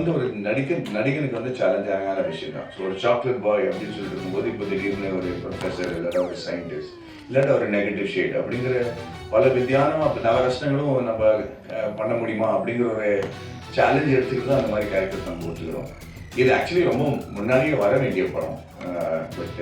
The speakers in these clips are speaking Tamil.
வந்து ஒரு நடிக்க நடிகனுக்கு வந்து சேலஞ்சான விஷயம் தான் ஸோ ஒரு சாக்லேட் பாய் அப்படின்னு சொல்லிட்டு இருக்கும்போது இப்போ திடீர்னு ஒரு ப்ரொஃபஸர் இல்லாட்டா ஒரு சயின்டிஸ்ட் இல்லாட்டா ஒரு நெகட்டிவ் ஷேட் அப்படிங்கிற பல வித்தியானம் அப்போ நவரசனங்களும் நம்ம பண்ண முடியுமா அப்படிங்கிற ஒரு சேலஞ்ச் எடுத்துக்கிட்டு தான் அந்த மாதிரி கேரக்டர்ஸ் நம்ம ஒத்துக்கிறோம். இது ஆக்சுவலி ரொம்ப முன்னாடியே வர வேண்டிய படம். பட்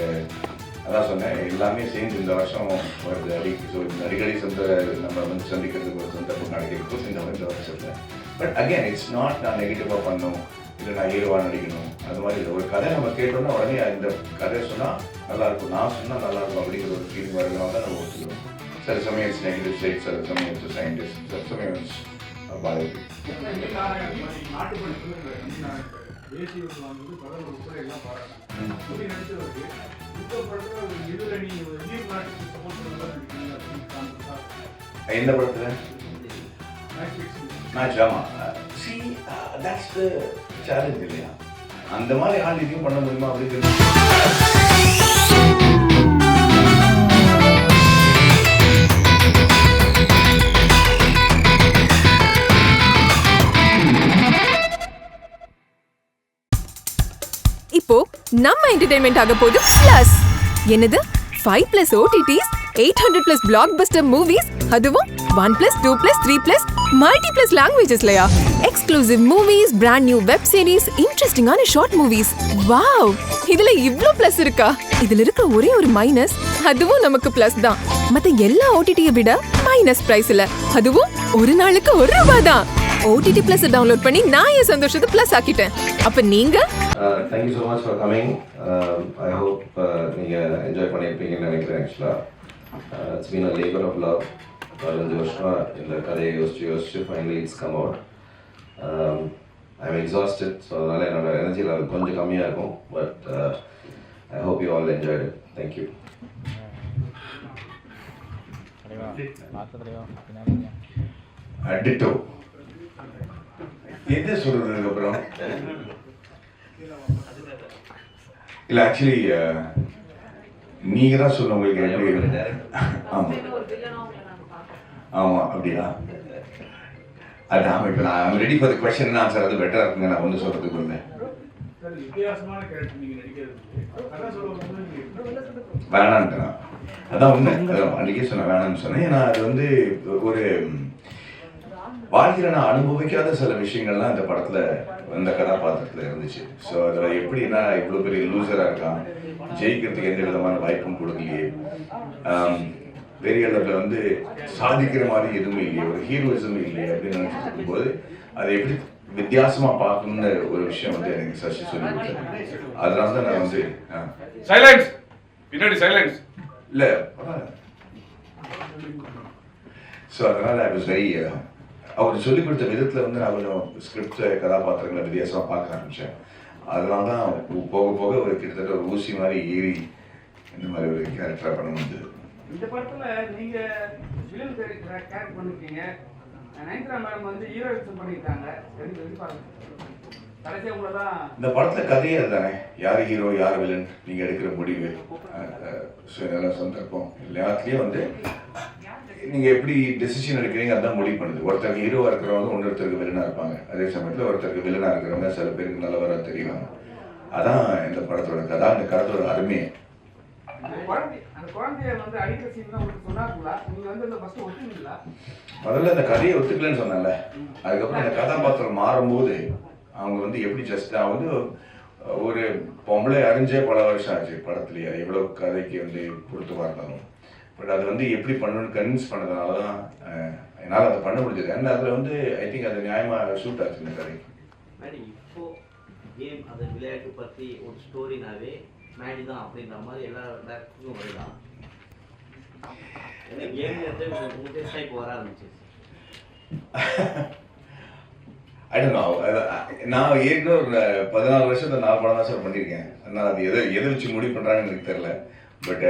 அதான் சொன்னேன் எல்லாமே சேர்ந்து இந்த வருஷம் வருது. அடி ஸோ அடிக்கடி சொந்த நம்ம வந்து சந்திக்கிறதுக்கு ஒரு சந்தர்ப்பம் கிடைக்கிறதுக்கும் இந்த மாதிரி இந்த வருஷத்தில். பட் அகேன் இட்ஸ் நாட் நான் நெகட்டிவாக பண்ணும் இல்லை நான் ஹீரோவாக நடிக்கணும் அது மாதிரி இல்லை ஒரு கதை நம்ம கேட்டோம்னா உடனே இந்த கதை சொன்னால் நல்லாயிருக்கும் நான் சொன்னால் நல்லாயிருக்கும் அப்படிங்கிற ஒரு ஃபீலிங் வரதுனால தான் நம்ம ஒத்துக்கிறோம் சில சமயம் இட்ஸ் நெகட்டிவ் சைட் சில சமயம் இட்ஸ் சயின்டிஸ்ட் சில சமயம் இட்ஸ் பாதிப்பு தேசிய படத்துல மேட்ச் ஆமா சி தட்ஸ் த சேலஞ்ச் இல்லையா? அந்த மாதிரி ஆள் இதையும் பண்ண முடியுமா அப்படிங்கிறது இப்போ நம்ம என்டர்டைன்மெண்ட் ஆக போகுது பிளஸ் என்னது? Five plus OTTs eight hundred plus blockbuster movies அதுவும் one plus two plus three plus multiple லாங்குவேஜஸ்லயா exclusive movies brand new web series இன்ட்ரெஸ்டிங்கான ஷார்ட் மூவிஸ் வாவ் இதுல இவ்ளோ பிளஸ் இருக்கா? இதுல இருக்க ஒரே ஒரு மைனஸ் அதுவும் நமக்கு பிளஸ் தான். மத்த எல்லா ஓடிடியை விட மைனஸ் பிரைஸ்ல அதுவும் ஒரு நாளுக்கு ஒரு ரூபாய் தான். ஓடிடி பிளஸ் டவுன்லோட் பண்ணி நான் என் சந்தோஷத்தை பிளஸ் ஆக்கிட்டேன். அப்ப நீங்க? Uh, thank you so much for coming. Um, I hope uh, நீங்கள் என்ஜாய் பண்ணிருப்பீங்கன்னு நினைக்கிறேன் actually it's been a labour of love பதினஞ்சு வருஷமா இந்த கதையை யோசிச்சு யோசிச்சு finally it's come out I am exhausted so அதனால் என்னோட எனர்ஜி லெவல் கொஞ்சம் கம்மியாக இருக்கும் but I hope you all enjoyed it thank you ditto என்ன சொல்றது அதுக்கப்புறம் இல்ல ஆக்சுவலி நீங்க தான் சொல்ல உங்களுக்கு எப்படி ஆமாம் ஆமா அப்படியா? ஆமாம் இப்போ நான் ready for the question answer அது பெட்டரா இருக்குங்க நான் ஒன்று சொல்கிறதுக்கு இல்லை சார் வித்தியாசமான அதான் உண்மை. அன்றைக்கே சொன்னேன் வேணாம்னு சொன்னேன். நான் அது வந்து ஒரு வாழ்க்கையில் நான் அனுபவிக்காத சில விஷயங்கள்லாம் இந்த படத்தில் இந்த கதாபாத்திரத்தில் இருந்துச்சு. ஸோ அதில் எப்படின்னா இவ்வளோ பெரிய லூசராக இருக்கான்? ஜெயிக்கிறதுக்கு எந்த விதமான வாய்ப்பும் கொடுக்கலையே. பெரிய அளவில் வந்து சாதிக்கிற மாதிரி எதுவுமே இல்லையே ஒரு ஹீரோயிசம் இல்லையே அப்படின்னு நினச்சிட்டு இருக்கும்போது அதை எப்படி வித்தியாசமா பார்க்கணும்னு ஒரு விஷயம் வந்து எனக்கு சசி சொல்லி கொடுத்தாரு அதனால தான் நான் வந்து. சைலன்ஸ் பின்னாடி சைலன்ஸ் இல்ல ஸோ அதனால ஐ வாஸ் வெரி அவர் சொல்லிக் கொடுத்த விதத்துல வந்து நான் கொஞ்சம் ஸ்கிரிப்ட் கதாபாத்திரங்களை வித்தியாசமா பார்க்க ஆரம்பிச்சேன். அதனால தான் போக போக ஒரு கிட்டத்தட்ட ஒரு ஊசி மாதிரி ஏறி இந்த மாதிரி ஒரு கேரக்டரா பண்ண முடிஞ்சது. இந்த படத்துல நீங்க வில்லன் கேரக்டர் பண்ணிருக்கீங்க. நயன்தாரா மேடம் வந்து ஹீரோயிசம் பண்ணிருக்காங்க. தான் இந்த படத்துல கதையே அதுதானே. யார் ஹீரோ யார் வில்லன் நீங்க எடுக்கிற முடிவு. இதெல்லாம் சந்தர்ப்பம். எல்லாத்துலயும் வந்து நீங்க எப்படி டெசிஷன் எடுக்கிறீங்க அதான் முடிவு பண்ணுது. ஒருத்தருக்கு ஹீரோவா இருக்கிறவங்க இன்னொருத்தருக்கு வில்லனா இருப்பாங்க. அதே சமயத்துல ஒருத்தருக்கு வில்லனா இருக்கிறவங்க சில பேருக்கு நல்லவரா தெரியும். அதான் இந்த படத்தோட கதை அதான் இந்த கதையோட அருமையே அந்த குழந்தை அந்த குழந்தைய வந்து அடிக்கிற சீன் தான் உங்களுக்கு சொன்னாங்களா நீங்க வந்து அந்த ஃபர்ஸ்ட் முதல்ல இந்த கதையை ஒத்துக்கலன்னு சொன்னேன்ல. அதுக்கப்புறம் இந்த கதாபாத்திரம் மாறும்போது அவங்க வந்து எப்படி ஜஸ்ட் நான் வந்து ஒரு பொம்பளை அறிஞ்சே பல வருஷம் ஆச்சு படத்துலயே. எவ்வளோ கதைக்கு வந்து பொருத்தமாக இருந்தாலும். பட் அது வந்து எப்படி பண்ணணும்னு கன்வின்ஸ் பண்ணதுனால தான் என்னால் அதை பண்ண முடிஞ்சது. ஏன்னா அதில் வந்து ஐ திங்க் அது நியாயமாக ஷூட் ஆச்சு இந்த கதைக்கு. இப்போ கேம் அது விளையாட்டு பற்றி ஒரு ஸ்டோரினாவே மேடி தான் அப்படின்ற மாதிரி எல்லா டேரக்டருக்கும் வருதான். ஏன்னா கேம்ல இருந்து உங்க டேஸ்டாக இப்போ வர ஆரம்பிச்சு ஐ டோன் நோ நான் ஏற்கனவே ஒரு பதினாலு வருஷத்தை நாலு படம் தான் சார் பண்ணியிருக்கேன். அதனால் அது எதை எதை வச்சு முடிவு பண்ணுறாங்கன்னு எனக்கு தெரில பட்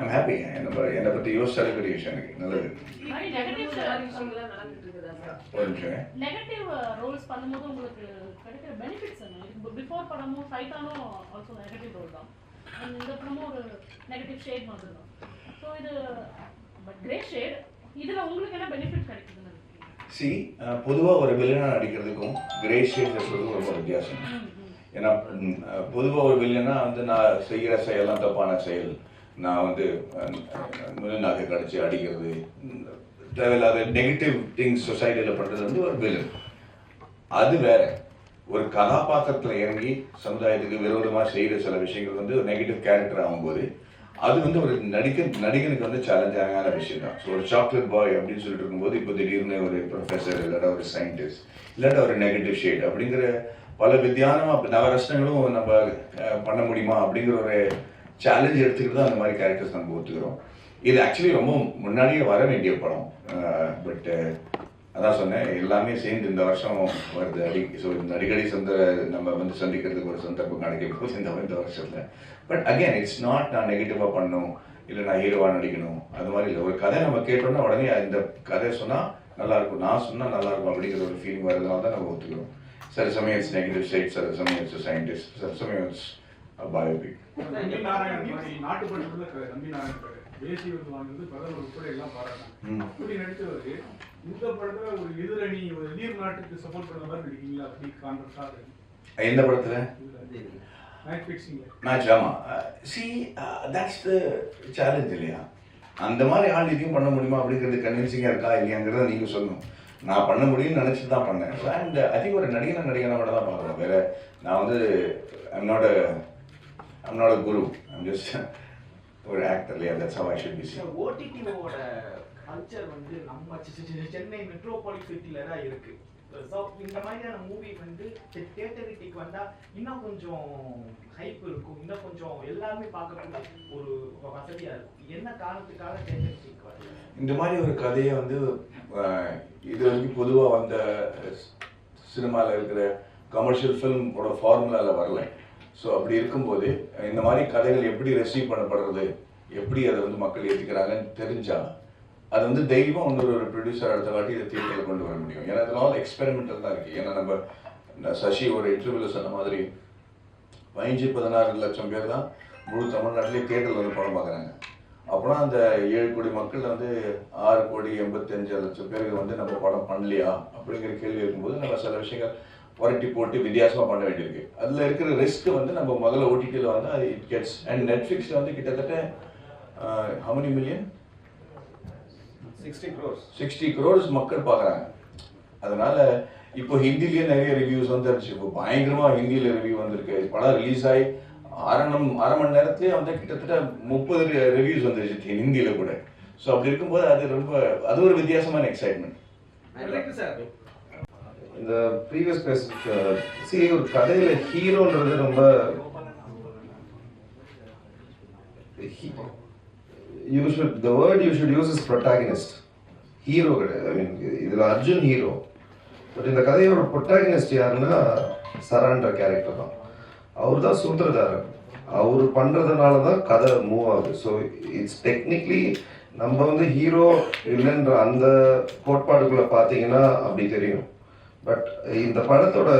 ஐம் ஹாப்பி என்னை என்னை பற்றி யோசிச்சாலே பெரிய விஷயம் எனக்கு. நல்லது. நெகட்டிவ் ரோல்ஸ் பண்ணும்போது உங்களுக்கு கிடைக்கிற பெனிஃபிட்ஸ் என்ன? பிஃபோர் படமும் ஃபைட்டானும் ஆல்சோ நெகட்டிவ் ரோல் தான். இந்த படமும் ஒரு நெகட்டிவ் ஷேட் மாதிரி தான். ஸோ இது பட் கிரே ஷேட் இதில் உங்களுக்கு என்ன பெனிஃபிட் கிடைக்குதுன்னு சி பொதுவாக ஒரு வில்லனா நடிக்கிறதுக்கும் கிரே ஷேட்ஸ் சொல்றதுக்கும் ரொம்ப வித்தியாசம். ஏன்னா பொதுவாக ஒரு வில்லனா வந்து நான் செய்கிற செயலாம் தப்பான செயல் நான் வந்து நுழைநாக்கை கடிச்சு அடிக்கிறது தேவையில்லாத நெகட்டிவ் திங்ஸ் சொசைட்டியில் பண்ணுறது வந்து ஒரு வில்லன் அது வேற. ஒரு கதாபாத்திரத்தில் இறங்கி சமுதாயத்துக்கு விரோதமாக செய்கிற சில விஷயங்கள் வந்து ஒரு நெகட்டிவ் கேரக்டர் ஆகும்போது அது வந்து ஒரு நடிக்க நடிகனுக்கு வந்து சேலஞ்சான விஷயம் தான் ஸோ ஒரு சாக்லேட் பாய் அப்படின்னு சொல்லிட்டு இருக்கும்போது இப்போ திடீர்னு ஒரு ப்ரொஃபஸர் இல்லாட்டா ஒரு சயின்டிஸ்ட் இல்லாட்டா ஒரு நெகட்டிவ் ஷேட் அப்படிங்கிற பல வித்தியானமாக நவரசனங்களும் நம்ம பண்ண முடியுமா அப்படிங்கிற ஒரு சேலஞ்ச் எடுத்துக்கிட்டு தான் அந்த மாதிரி கேரக்டர்ஸ் நம்ம ஒத்துக்கிறோம். இது ஆக்சுவலி ரொம்ப முன்னாடியே வர வேண்டிய படம். பட்டு அதான் சொன்னேன் எல்லாமே சேர்ந்து இந்த வருஷம் வருது. அடி ஸோ இந்த அடிக்கடி சந்த நம்ம வந்து சந்திக்கிறதுக்கு ஒரு சந்தர்ப்பம் கிடைக்க போகுது இந்த இந்த வருஷத்தில். பட் அகேன் இட்ஸ் நாட் நான் நெகட்டிவாக பண்ணணும் இல்லை நான் ஹீரோவாக நடிக்கணும். அது மாதிரி இல்லை. ஒரு கதை நம்ம கேட்டோம்னா உடனே இந்த கதை சொன்னால் நல்லாயிருக்கும் நான் சொன்னால் நல்லாயிருக்கும் அப்படிங்கிற ஒரு ஃபீலிங் வரதுனால தான் நம்ம ஒத்துக்கிறோம். சில சமயம் இட்ஸ் நெகட்டிவ் ஸ்டேட் சில சமயம் இட்ஸ் சயின்டிஸ்ட் சில சமயம் இட்ஸ் பயோபிக் நம்பி தேசிய விருது வாங்குறது பிரதமர் உட்பட எல்லாம் பாராட்டாங்க. அப்படி நடித்தவரு இந்த படத்துல ஒரு எதிரணி ஒரு எதிர் நாட்டுக்கு சப்போர்ட் பண்ண மாதிரி நடிக்கீங்களா அப்படி கான்ட்ரஸ்டா எந்த படத்தில்? மேட்ச் ஆமாம் சி தட்ஸ் த சேலஞ்ச் இல்லையா? அந்த மாதிரி ஆள் இதையும் பண்ண முடியுமா அப்படிங்கிறது கன்வின்சிங்காக இருக்கா இல்லையாங்கிறத நீங்கள் சொல்லணும். நான் பண்ண முடியும்னு நினச்சி தான் பண்ணேன். அண்ட் ஐ திங்க் ஒரு நடிகனை நடிகனை மட்டும் தான் பார்க்குறோம் வேற நான் வந்து I'm not I'm not guru I'm just ஒரு ஆக்டர் இல்லையா? That's how I should be see ஓடிடிஓட culture வந்து நம்ம சென்னை மெட்ரோபாலிஸ் சிட்டில தான் இருக்கு. ஸோ இந்த மாதிரியான மூவி வந்து தேட்டரிட்டிக்கு வந்தா இன்னும் கொஞ்சம் ஹைப் இருக்கும். இன்னும் கொஞ்சம் எல்லாருமே பார்க்கக்கூடிய ஒரு வசதியா இருக்கும். என்ன காரணத்துக்காக தேட்டரிட்டிக்கு வரல? இந்த மாதிரி ஒரு கதையை வந்து இது வரைக்கும் பொதுவாக வந்த சினிமாவில் இருக்கிற கமர்ஷியல் ஃபிலிமோட ஃபார்முலாவில் வரல. ஸோ அப்படி இருக்கும்போது இந்த மாதிரி கதைகள் எப்படி ரெசீவ் பண்ணப்படுறது? எப்படி அதை வந்து மக்கள் ஏற்றுக்கிறாங்கன்னு தெரிஞ்சா அது வந்து தைரியமாக இன்னொரு ஒரு ப்ரொடியூசர் அடுத்த வாட்டி இதை தியேட்டரில் கொண்டு வர முடியும். ஏன்னா இதெல்லாம் எக்ஸ்பெரிமெண்டல் தான் இருக்குது ஏன்னா நம்ம சசி ஒரு இன்டர்வியூவில் சொன்ன மாதிரி பதினஞ்சு பதினாறு லட்சம் பேர் தான் முழு தமிழ்நாட்டிலே தியேட்டரில் வந்து படம் பார்க்குறாங்க. அப்புறம் அந்த ஏழு கோடி மக்கள் வந்து ஆறு கோடி எண்பத்தஞ்சு லட்சம் பேருக்கு வந்து நம்ம படம் பண்ணலையா? அப்படிங்கிற கேள்வி இருக்கும்போது நம்ம சில விஷயங்கள் புரட்டி போட்டு வித்தியாசமாக பண்ண வேண்டியிருக்கு. அதில் இருக்கிற ரிஸ்க் வந்து நம்ம முதல்ல ஓடிடியில் வந்து அது இட் கெட்ஸ் அண்ட் நெட்ஃப்ளிக்ஸில் வந்து கிட்டத்தட்ட how many million sixty crores sixty crores மக்கள் பார்க்குறாங்க அதனால இப்போ ஹிந்திலேயே நிறைய ரிவ்யூஸ் வந்துருச்சு. இப்போ பயங்கரமா ஹிந்தியில் ரிவ்யூ வந்திருக்கு. படம் ரிலீஸ் ஆகி அரை நம் அரை மணி நேரத்துலேயே வந்து கிட்டத்தட்ட முப்பது ரிவ்யூஸ் வந்துருச்சு ஹிந்தியில் கூட. ஸோ அப்படி இருக்கும்போது அது ரொம்ப அது ஒரு வித்தியாசமான எக்ஸைட்மெண்ட் சார் இந்த ப்ரீவியஸ் பேஸ் சி ஒரு கதையில ஹீரோன்றது ரொம்ப you should the word you should use is protagonist hero கிடையாது. ஐ மீன் இதில் அர்ஜுன் ஹீரோ பட் இந்த கதையோட ப்ரொட்டாகனிஸ்ட் யாருன்னா சரான்ற கேரக்டர் தான். அவர் தான் சூத்திரதாரர் அவர் பண்ணுறதுனால தான் கதை மூவ் ஆகுது. ஸோ இட்ஸ் டெக்னிக்லி நம்ம வந்து ஹீரோ இல்லைன்ற அந்த கோட்பாடுகளை பார்த்தீங்கன்னா அப்படி தெரியும். பட் இந்த படத்தோட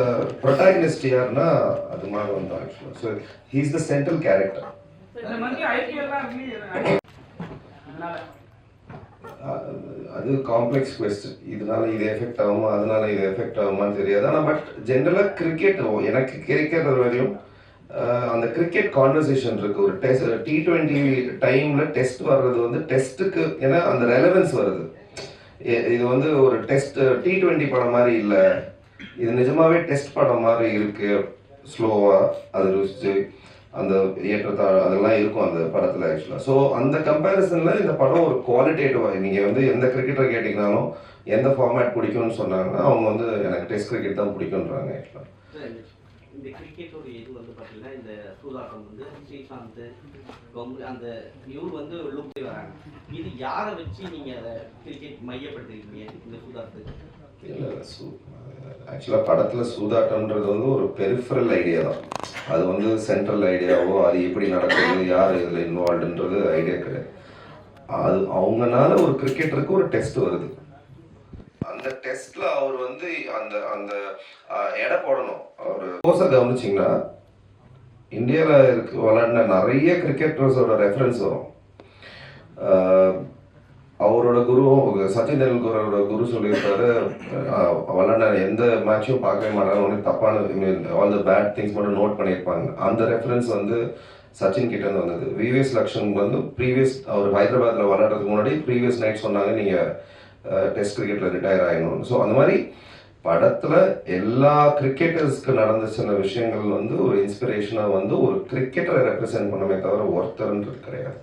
ப்ரொட்டாகனிஸ்ட் யாருன்னா அது மாதவன் தான் ஆக்சுவலாக so he's the central character மாதிரி அது காம்ப்ளெக்ஸ் கொஸ்டின் இதனால இது எஃபெக்ட் ஆகுமா அதனால இது எஃபெக்ட் ஆகுமான்னு தெரியாது. ஆனால் பட் ஜென்ரலாக கிரிக்கெட் எனக்கு கிரிக்கெட் வரையும் அந்த கிரிக்கெட் கான்வர்சேஷன் இருக்கு. ஒரு டெஸ்ட் டி டுவெண்ட்டி டைம்ல டெஸ்ட் வர்றது வந்து டெஸ்ட்டுக்கு ஏன்னா அந்த ரெலவென்ஸ் வருது. இது வந்து ஒரு டெஸ்ட் டி டுவெண்ட்டி படம் மாதிரி இல்லை. இது நிஜமாவே டெஸ்ட் படம் மாதிரி இருக்கு ஸ்லோவா அது ருசிச்சு அந்த ஏற்றத்தாழ் அதெல்லாம் இருக்கும் அந்த படத்துல ஆக்சுவலா ஸோ அந்த கம்பேரிசன்ல இந்த படம் ஒரு குவாலிட்டேட்டிவா நீங்க வந்து எந்த கிரிக்கெட்டர் கேட்டீங்கனாலும் எந்த ஃபார்மேட் பிடிக்கும்னு சொன்னாங்கன்னா அவங்க வந்து எனக்கு டெஸ்ட் கிரிக்கெட் தான் பிடிக்கும்ன்றாங்க ஆக்சுவலா இந்த கிரிக்கெட்டோட இது வந்து பார்த்தீங்கன்னா இந்த சூதாட்டம் வந்து ஸ்ரீகாந்த் கங்குலி அந்த இவர் வந்து லுக் வராங்க. இது யாரை வச்சு நீங்க அதை கிரிக்கெட் மையப்படுத்திருக்கீங்க இந்த சூதாட்டத்துக்கு? இல்லை ஆக்சுவலாக படத்தில் சூதாட்டம்ன்றது வந்து ஒரு பெரிஃபரல் ஐடியா தான். அது வந்து சென்ட்ரல் ஐடியாவோ அது எப்படி நடக்குது யார் இதில் இன்வால்வ்டுன்றது ஐடியா கிடையாது. அது அவங்கனால ஒரு கிரிக்கெட்டருக்கு ஒரு டெஸ்ட் வருது. அந்த டெஸ்ட்ல அவர் வந்து அந்த அந்த எடை போடணும். அவர் கோஸை கவனிச்சிங்கன்னா இந்தியாவில் இருக்கு விளாடின நிறைய கிரிக்கெட்டர்ஸோட ரெஃபரன்ஸ் வரும். அவரோட குருவும் சச்சின் தெண்டுல்கரோட குரு சொல்லியிருப்பாரு விளாண்ட எந்த மேட்சும் பார்க்கவே மாட்டாங்க. ஒன்றும் தப்பான ஆல் த பேட் திங்ஸ் மட்டும் நோட் பண்ணியிருப்பாங்க. அந்த ரெஃபரன்ஸ் வந்து சச்சின் கிட்ட இருந்து வந்தது. விவிஎஸ் லக்ஷன் வந்து ப்ரீவியஸ் அவர் ஹைதராபாத்தில் விளையாடுறதுக்கு முன்னாடி ப்ரீவியஸ் நைட் சொன்னாங்க நீங்கள் டெஸ்ட் கிரிக்கெட்ல ரிட்டையர் ஆகணும் ஸோ அந்த மாதிரி படத்துல எல்லா கிரிக்கெட்டர்ஸ்க்கு நடந்த சில விஷயங்கள் வந்து ஒரு இன்ஸ்பிரேஷனா வந்து ஒரு கிரிக்கெட்டரை ரெப்ரசென்ட் பண்ணமே தவிர ஒருத்தர்ன்றது கிடையாது.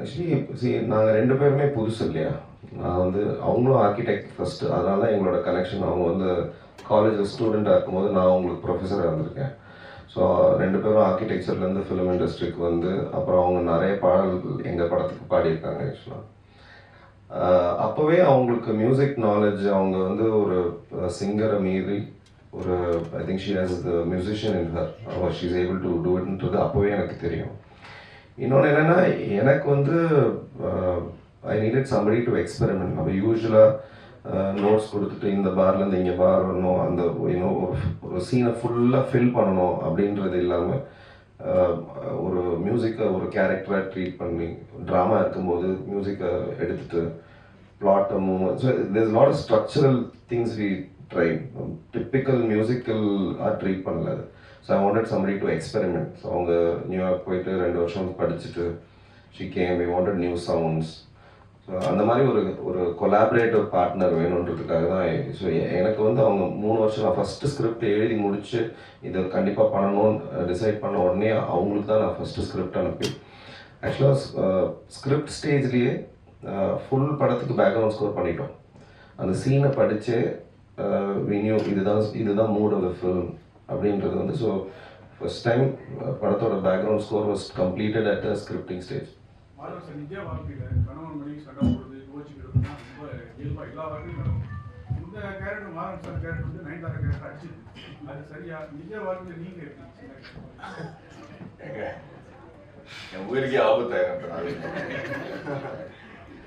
ஆக்சுவலி சி நாங்கள் ரெண்டு பேருமே புதுசு இல்லையா? நான் வந்து அவங்களும் ஆர்கிடெக்ட் ஃபர்ஸ்ட் அதனால தான் எங்களோட கனெக்ஷன் அவங்க வந்து காலேஜில் ஸ்டூடெண்ட்டாக இருக்கும்போது நான் அவங்களுக்கு ப்ரொஃபஸராக இருந்திருக்கேன். ஸோ ரெண்டு பேரும் ஆர்கிடெக்சர்லேருந்து ஃபிலிம் இண்டஸ்ட்ரிக்கு வந்து அப்புறம் அவங்க நிறைய பாடல்கள் எங்கள் படத்துக்கு பாடியிருக்காங்க ஆக்சுவலாக அப்போவே அவங்களுக்கு மியூசிக் நாலேஜ் அவங்க வந்து ஒரு சிங்கரை மீறி ஒரு I think she has the musician in her she is able to do இட்ன்றது அப்போவே எனக்கு தெரியும். இன்னொன்று என்னென்னா எனக்கு வந்து I needed somebody to experiment நம்ம யூஸ்வலாக நோட்ஸ் கொடுத்துட்டு இந்த பார்லேருந்து இங்கே பார் வரணும் அந்த இன்னும் ஒரு சீனை ஃபுல்லாக ஃபில் பண்ணணும் அப்படின்றது இல்லாமல் ஒரு மியூசிக்கை ஒரு கேரக்டராக ட்ரீட் பண்ணி ட்ராமா இருக்கும்போது மியூசிக்கை எடுத்துட்டு பிளாட்டை moment so there's not structural things we try typical musical treat பண்ணல so I wanted somebody to experiment so அவங்க நியூயார்க் போயிட்டு ரெண்டு வருஷம் படிச்சுட்டு she came we wanted new sounds so அந்த மாதிரி ஒரு ஒரு கொலாபரேட்டிவ் பார்ட்னர் வேணுன்றதுக்காக தான் ஸோ எனக்கு வந்து அவங்க மூணு வருஷம் நான் ஃபஸ்ட்டு ஸ்கிரிப்ட் எழுதி முடிச்சு இதை கண்டிப்பாக பண்ணணும்னு டிசைட் பண்ண உடனே அவங்களுக்கு தான் நான் ஃபஸ்ட்டு ஸ்கிரிப்ட் அனுப்பி ஆக்சுவலாக ஸ்கிரிப்ட் ஸ்டேஜ்லேயே ஃபுல் படத்துக்கு பேக்ரவுண்ட் ஸ்கோர் பண்ணிட்டோம். அந்த சீனை படித்து வினியூ இதுதான் இதுதான் மூட் ஆஃப் த ஃபிலிம் அப்படின்றது வந்து ஸோ ஃபர்ஸ்ட் டைம் படத்தோட background score was completed at a scripting stage Madhavan sir நிஜ வாழ்க்கையில கணவன் மனைவி சண்டை போடுறது யோசிக்கிறது ரொம்ப இந்த கேரட் மாதவன் சார் கேரட் வந்து நயன்தாரா கேரட் அடிச்சு அது சரியா நிஜ வாழ்க்கையில் நீங்க எப்படி என் உயிருக்கே ஆபத்தாயிரம்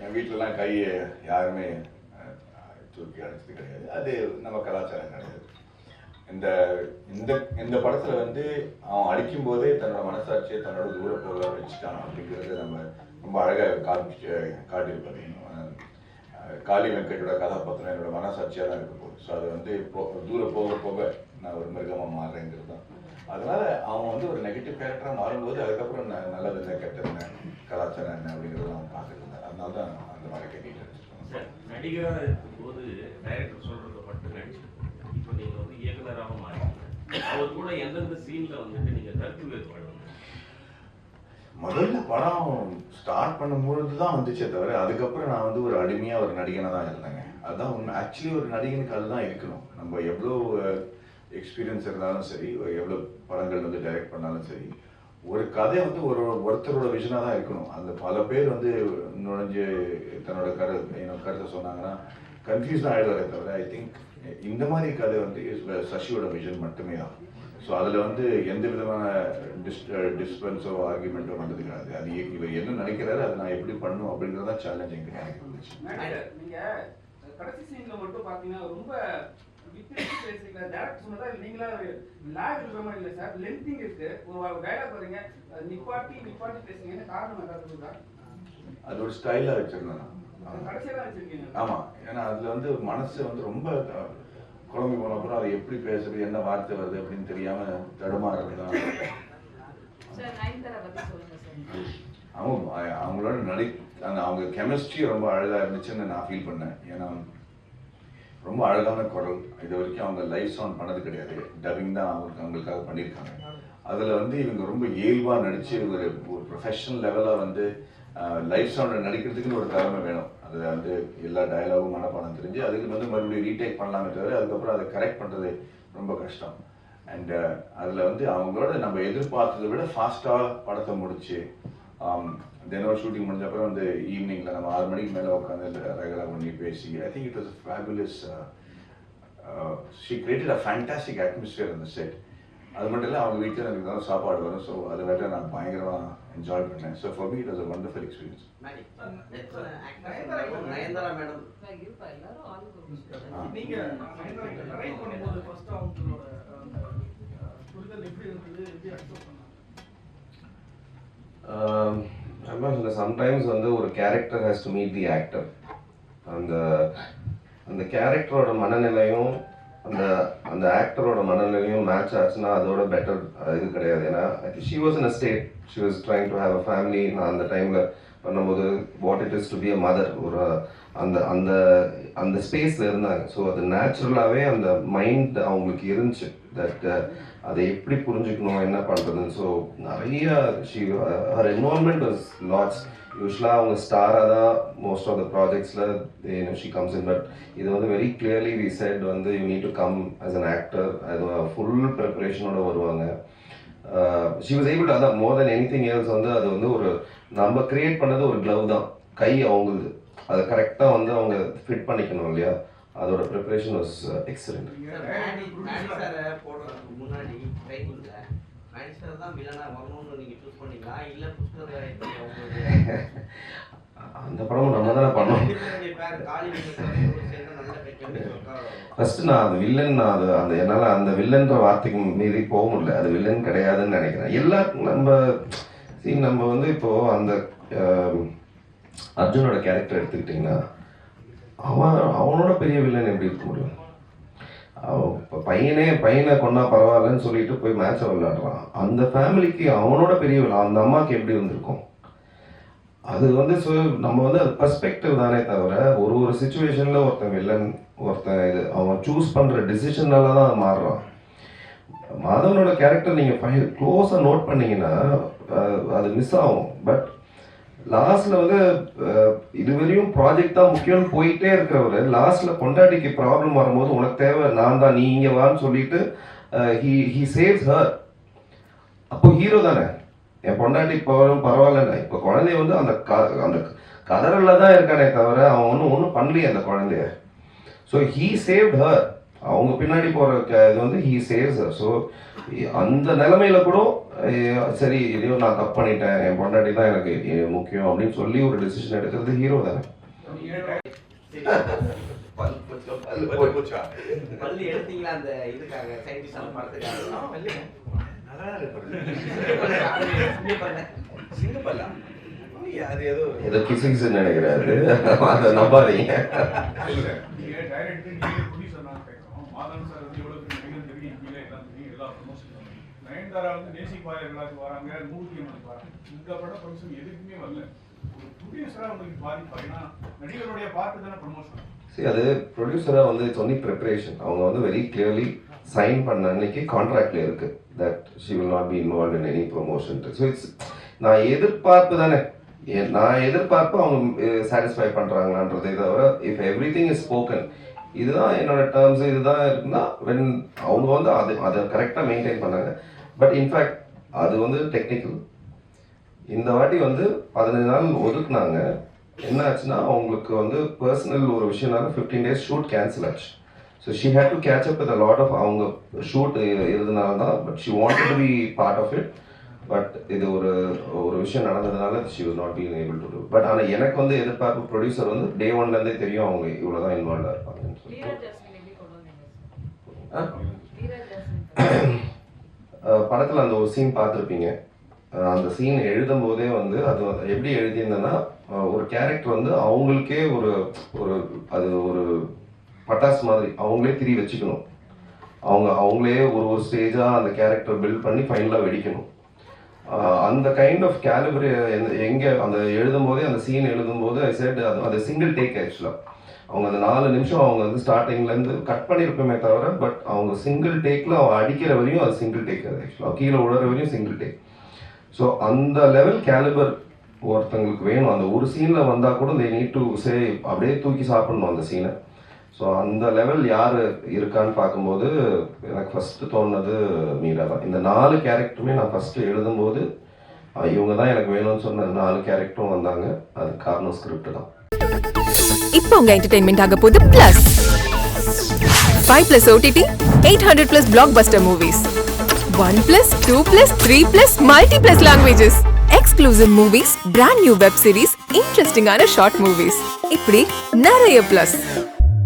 என் வீட்டிலலாம் கையை யாருமே தூக்கி அடிச்சது கிடையாது. அது நம்ம கலாச்சாரம் கிடையாது. இந்த இந்த இந்த படத்துல வந்து அவன் அடிக்கும் போதே தன்னோட மனசாட்சியை தன்னோட தூர போக வச்சுட்டான் அப்படிங்கிறத நம்ம ரொம்ப அழகா காமிச்சு காட்டியிருப்பது. காளி வெங்கட்டோட கதாபாத்திரம் என்னோட மனசாட்சியாக தான் இருக்க போகுது. ஸோ அது வந்து போ தூரம் போக போக நான் ஒரு மிருகமாக மாறுறேங்கிறது தான். அதனால அவன் வந்து ஒரு நெகட்டிவ் கேரக்டராக மாறும்போது அதுக்கப்புறம் நான் நல்லது என்ன கெட்டது என்ன கலாச்சாரம் என்ன அப்படிங்கிறத அவன் பார்த்துட்டு இருந்தான் அதனால தான் அந்த மாதிரி கட்டிட்டு சார் நடிகராக இருக்கும்போது டைரக்டர் சொல்றத மட்டும் நடிச்சு இப்போ நீங்கள் வந்து இயக்குனராக மாறி அவர் கூட எந்தெந்த சீனில் வந்துட்டு நீங்கள் கருத்து வேறுபாடு முதல்ல படம் ஸ்டார்ட் பண்ணும்பொழுது தான் வந்துச்சே தவிர அதுக்கப்புறம் நான் வந்து ஒரு அடிமையாக ஒரு நடிகனாக தான் இருந்தேங்க. அதுதான் உண்மை. ஆக்சுவலி ஒரு நடிகனுக்கு அதுதான் இருக்கணும். நம்ம எவ்வளோ எக்ஸ்பீரியன்ஸ் இருந்தாலும் சரி எவ்வளோ படங்கள் வந்து டைரக்ட் பண்ணாலும் சரி ஒரு கதை வந்து ஒரு ஒருத்தரோட விஷனாக தான் இருக்கணும். அந்த பல பேர் வந்து நுழைஞ்சு தன்னோட கரு என்னோட கருத்தை சொன்னாங்கன்னா கன்ஃபியூஸ் தான் ஆகிடுவாரே தவிர ஐ திங்க் இந்த மாதிரி கதை வந்து சசியோட விஷன் மட்டுமே தான். ஸோ அதில் வந்து எந்த விதமான டிஸ் டிஸ்பென்ஸோ ஆர்குமெண்ட்டோ வந்தது கிடையாது. அது இவர் என்ன நினைக்கிறாரு அதை நான் எப்படி பண்ணும் அப்படிங்கிறதா சேலஞ்சிங் எனக்கு இருந்துச்சு மேடம், நீங்க கடைசி சீன்ல மட்டும் பாத்தீங்கன்னா ரொம்ப வித்து வித்து பேசுறீங்க டேரக்ட் சொன்னதா இல்ல நீங்களா லேக் இருக்கிற மாதிரி இல்ல சார் லென்த்திங் இருக்கு. ஒரு டைலாக் பாருங்க. நிப்பாட்டி நிப்பாட்டி பேசுங்க. காரணம் ஏதாவது அது ஒரு ஸ்டைலாக வச்சிருந்தேன். கடைசியா வச்சிருக்கீங்க. ஆமா. ஏன்னா அதுல வந்து மனசு வந்து ரொம்ப குழம்பி போன அப்புறம் அதை எப்படி பேசுறது என்ன வார்த்தை வருது அப்படின்னு தெரியாம தடுமாறுறது தான். சார் நயன்தாரா பத்தி சொல்லுங்க சார். அவங்க அவங்களோட நடி அந்த அவங்க கெமிஸ்ட்ரி ரொம்ப அழகா இருந்துச்சுன்னு நான் ஃபீல் பண்ணேன். ஏன்னா ரொம்ப அழகான குரல். இது வரைக்கும் அவங்க லைவ் சவுண்ட் பண்ணது கிடையாது. டப்பிங் தான் அவங்களுக்கு அவங்களுக்காக பண்ணியிருக்காங்க. அதில் வந்து இவங்க ரொம்ப இயல்பாக நடிச்சு ஒரு ஒரு ப்ரொஃபஷனல் லெவலாக வந்து லைவ் சவுண்டில் நடிக்கிறதுக்குன்னு ஒரு திறமை வேணும். அது வந்து எல்லா டயலாகும் மனப்பாடம் தெரிஞ்சு அதுக்கு வந்து மறுபடியும் ரீடேக் பண்ணலாமே தவிர அதுக்கப்புறம் அதை கரெக்ட் பண்ணுறது ரொம்ப கஷ்டம். அண்டு uh, அதில் வந்து அவங்களோட நம்ம எதிர்பார்த்ததை விட ஃபாஸ்ட்டாக படத்தை முடிச்சு um, தினம் ஷூட்டிங் முடிஞ்ச அப்புறம் வந்து ஈவினிங்கில் நம்ம ஆறு மணிக்கு மேலே உட்காந்து ரெகுலர் பண்ணி பேசி I think it was fabulous she created a fantastic atmosphere அந்த செட் அது மட்டும் இல்லை அவங்க வீட்டில் எனக்கு தான் சாப்பாடு வரும். ஸோ அதை வேற நான் பயங்கரமாக என்ஜாய் பண்ணேன். So for me it was a wonderful experience Nayanthara madam. நீங்க ரைட் பண்ணும்போது ஃபர்ஸ்ட் அவங்களோட புரிதல் எப்படி இருந்தது? எப்படி அக்செப்ட் பண்ணாங்க? சம்டைம்ஸ் வந்து ஒரு character has to meet the actor அந்த அந்த கேரக்டரோட மனநிலையும் அந்த அந்த ஆக்டரோட மனநிலையும் மேட்ச் ஆச்சுன்னா அதோட பெட்டர் இது கிடையாது. ஏன்னா she was in a state she was trying to have a family நான் அந்த டைமில் பண்ணும்போது what it is to be a mother ஒரு அந்த அந்த அந்த ஸ்பேஸில் இருந்தாங்க. ஸோ அது நேச்சுரலாகவே அந்த மைண்ட் அவங்களுக்கு இருந்துச்சு. தட் uh, அதை எப்படி புரிஞ்சுக்கணும் என்ன பண்ணுறதுன்னு ஸோ நிறைய she her involvement was lots யூஸ்வலாக அவங்க ஸ்டாராக தான் மோஸ்ட் ஆஃப் த ப்ராஜெக்ட்ஸில் ஷி கம்ஸ் இன் பட் இது வந்து வெரி கிளியர்லி வி செட் வந்து you need to come as an actor அது ஃபுல் ப்ரிப்பரேஷனோட வருவாங்க. ஷி வாஸ் ஏபிள் அதான் more then anything else வந்து அது வந்து ஒரு நம்ம கிரியேட் பண்ணது ஒரு க்ளவ் தான். கை அவங்களுது. அதை கரெக்டாக வந்து அவங்க ஃபிட் பண்ணிக்கணும் இல்லையா? அதோட ப்ரிப்பரேஷன் வாஸ் எக்ஸலண்ட் சாரை சார் அந்த படமும் நம்ம தானே பண்ணோம். சார் ஃபர்ஸ்ட் நான் அது வில்லன் நான் அது அந்த என்னால் அந்த வில்லன்ற வார்த்தைக்கு மீறி போக முடியல. அது வில்லன் கிடையாதுன்னு நினைக்கிறேன். எல்லா நம்ம see நம்ம வந்து இப்போ அந்த அர்ஜுனோட கேரக்டர் எடுத்துக்கிட்டிங்கன்னா அவன் அவனோட பெரிய வில்லன் எப்படி இருக்க முடியும்? இப்போ பையனே பையனை கொண்டா பரவாயில்லன்னு சொல்லிட்டு போய் மேட்சை விளையாடுறான். அந்த ஃபேமிலிக்கு அவனோட பெரிய அந்த அம்மாவுக்கு எப்படி வந்திருக்கும் அது வந்து நம்ம வந்து அது பர்ஸ்பெக்டிவ் தானே தவிர ஒரு ஒரு சுச்சுவேஷனில் ஒருத்தன் வில்லன் ஒருத்தன் இது அவன் சூஸ் பண்ணுற டிசிஷனால தான் அது மாறுறான். மாதவனோட கேரக்டர் நீங்கள் க்ளோஸாக நோட் பண்ணீங்கன்னா அது மிஸ் ஆகும். பட் லாஸ்ட்ல வந்து இதுவரையும் ப்ராஜெக்ட் தான் முக்கியம்னு போயிட்டே இருக்கிறவர் லாஸ்ட்ல பொண்டாட்டிக்கு ப்ராப்ளம் வரும்போது உனக்கு தேவை நான் தான் நீ இங்க வான்னு சொல்லிட்டு ஹி ஹி சேவ்ஸ் ஹர் அப்போ ஹீரோ தானே. என் பொண்டாட்டி பரவாயில்ல பரவாயில்ல இப்போ குழந்தைய வந்து அந்த க- அந்த கதறல தான் இருக்கானே தவிர அவன் ஒன்றும் ஒன்றும் பண்ணலையே அந்த குழந்தைய. ஸோ ஹீ சேவ்ட் ஹர் அவங்க பின்னாடி போற க- இது வந்து ஹீ சேவ்ஸ் ஸோ அந்த நிலைமையில கூட சரி இதையோ நான் தப்பு பண்ணிட்டேன் என் பொண்டாட்டி தான் எனக்கு முக்கியம் அப்படின்னு சொல்லி ஒரு டிசிஷன் எடுக்கிறது ஹீரோ தானே. பள்ளி எடுத்தீங்களா அந்த இதுக்காக சயின்டிஸ்ட் அந்த படத்துக்காக ஏதோ கிசிங்ஸ் நினைக்கிறாரு அதை நம்பாதீங்க நீங்க டைரக்டர் நீங்க ப்ரொடியூசர் நான் கேட்கறோம் மாதவன் சார் வந்து எவ்வளவு பெரிய நடிகர் தெரியும் கீழே எல்லாம் தெரியும் எல்லா ப்ரொமோஷன் நயன்தாரா வந்து நேசிப்பாய விழாக்கு வராங்க மூர்த்தி அம்மனுக்கு வராங்க. இந்த படம் ப்ரொமோஷன் எதுக்குமே வரல. ஒரு ப்ரொடியூசரா உங்களுக்கு பாதிப்பா ஏன்னா நடிகருடைய பார்ட்டு தானே ப்ரொமோஷன் சரி அது ப்ரொடியூசராக வந்து இட்ஸ் ஒன்லி ப்ரிப்பரேஷன் அவங்க வந்து வெரி கிளியர்லி சைன் பண்ண அன்னைக்கு கான்ட்ராக்ட்ல இருக்கு that she will not be involve in any promotion so it's நான் எதிர்பார்ப்பு தானே. நான் எதிர்பார்ப்பு அவங்க சாட்டிஸ்ஃபை பண்ணுறாங்களான்றதே தவிர if everything is spoken இதுதான் என்னோட டேர்ம்ஸ் இதுதான் இருக்குன்னா வென் அவங்க வந்து அது அதை கரெக்டாக மெயின்டைன் பண்ணாங்க. பட் இன்ஃபேக்ட் அது வந்து டெக்னிக்கல் இந்த வாட்டி வந்து பதினஞ்சு நாள் ஒதுக்குனாங்க. என்ன ஆச்சுன்னா அவங்களுக்கு வந்து பர்சனல் ஒரு விஷயம்னால ஃபிஃப்டீன் டேஸ் ஷூட் கேன்சல் ஆச்சு. So she had to catch up with lot of அவங்க ஷூட் இருந்தனால தான் but she wanted to be part of it but இது ஒரு ஒரு விஷயம் நடந்ததுனால she was not being able to do but ஆனால் எனக்கு வந்து எதிர்பார்ப்பு ப்ரொடியூசர் வந்து டே ஒன்லேருந்தே தெரியும் அவங்க இவ்வளோ தான் இன்வால்வாக இருப்பாங்கன்னு சொல்லி படத்துல அந்த ஒரு சீன் பார்த்துருப்பீங்க. அந்த சீன் எழுதும் போதே வந்து அது எப்படி எழுதியிருந்தேன்னா ஒரு கேரக்டர் வந்து அவங்களுக்கே ஒரு ஒரு அது ஒரு பட்டாஸ் மாதிரி அவங்களே திரி வச்சுக்கணும். அவங்க அவங்களே ஒரு ஒரு ஸ்டேஜா அந்த கேரக்டர் பில்ட் பண்ணி ஃபைனலாக வெடிக்கணும். அந்த கைண்ட் ஆஃப் கேலிபரி எங்க அந்த எழுதும் போதே அந்த சீன் எழுதும் போது ஐ செட் அது அது சிங்கிள் டேக் ஆக்சுவலா அவங்க அந்த நாலு நிமிஷம் அவங்க வந்து ஸ்டார்டிங்ல இருந்து கட் பண்ணியிருப்போமே தவிர பட் அவங்க சிங்கிள் டேக்ல அவங்க அடிக்கிற வரையும் அது சிங்கிள் டேக் அது ஆக்சுவலா கீழே விழுற வரையும் சிங்கிள் டேக் ஸோ அந்த லெவல் கேலிபர் ஒருத்தங்களுக்கு வேணும். அந்த ஒரு சீன்ல வந்தா கூட தே நீட் டு சே அப்படியே தூக்கி சாப்பிடணும் அந்த சீனை ஸோ அந்த லெவல் யார் இருக்கான்னு பார்க்கும்போது எனக்கு ஃபஸ்ட்டு தோணுனது மீரா தான். இந்த நாலு கேரக்டருமே நான் ஃபஸ்ட்டு எழுதும்போது இவங்க தான் எனக்கு வேணும்னு சொன்ன நாலு கேரக்டரும் வந்தாங்க. அது காரணம் ஸ்கிரிப்ட் தான். இப்போ உங்க என்டர்டைன்மெண்ட் ஆக போகுது plus five plus OTT eight hundred plus blockbuster movies one plus two plus three plus multi plus languages exclusive movies brand new web series இன்ட்ரெஸ்டிங்கான ஷார்ட் மூவிஸ் இப்படி நிறைய plus